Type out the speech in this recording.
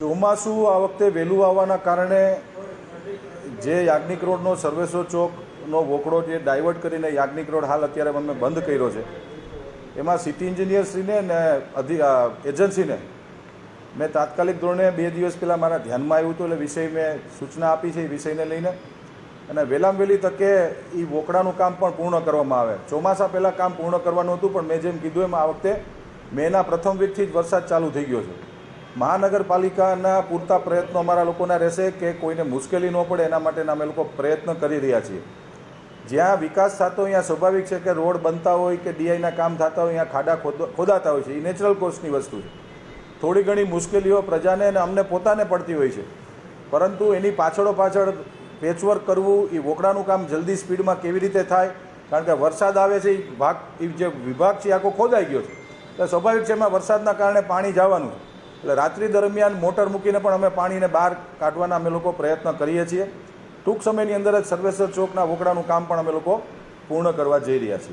ચોમાસું આ વખતે વહેલું આવવાના કારણે જે યાજ્ઞિક રોડનો સર્વેસો ચોકનો વોકડો જે ડાયવર્ટ કરીને યાજ્ઞિક રોડ હાલ અત્યારે અમે બંધ કર્યો છે. એમાં સિટી એન્જિનિયરશ્રીને ને અધિ એજન્સીને મેં તાત્કાલિક ધોરણે બે દિવસ પહેલાં મારા ધ્યાનમાં આવ્યું હતું એટલે વિષય મેં સૂચના આપી છે એ વિષયને લઈને. અને વહેલામ વહેલી તકે એ વોકડાનું કામ પણ પૂર્ણ કરવામાં આવે. ચોમાસા પહેલાં કામ પૂર્ણ કરવાનું હતું પણ મેં જેમ કીધું એમ આ વખતે મેના પ્રથમ વીકથી જ વરસાદ ચાલુ થઈ ગયો છે. મહાનગરપાલિકાના પૂરતા પ્રયત્નો અમારા લોકોના રહેશે કે કોઈને મુશ્કેલી ન પડે એના માટેના અમે લોકો પ્રયત્ન કરી રહ્યા છીએ. જ્યાં વિકાસ થતો અહીંયા સ્વાભાવિક છે કે રોડ બનતા હોય કે ડીઆઈના કામ થતા હોય અહીંયા ખાડા ખોદાતા હોય છે. એ નેચરલ કોર્સની વસ્તુ છે. થોડી ઘણી મુશ્કેલીઓ પ્રજાને અને અમને પોતાને પડતી હોય છે. પરંતુ એની પાછળો પાછળ પેચવર્ક કરવું, એ વોકડાનું કામ જલ્દી સ્પીડમાં કેવી રીતે થાય? કારણ કે વરસાદ આવે છે એ ભાગ એ જે વિભાગ છે આખો ખોદાઈ ગયો છે. એટલે સ્વાભાવિક છે એમાં વરસાદના કારણે પાણી જવાનું છે. એટલે રાત્રિ દરમિયાન મોટર મૂકીને પણ અમે પાણીને બહાર કાઢવાના અમે લોકો પ્રયત્ન કરીએ છીએ. ટૂંક સમયની અંદર જ સર્વેશ્વર ચોકના વોકડાનું કામ પણ અમે લોકો પૂર્ણ કરવા જઈ રહ્યા છીએ.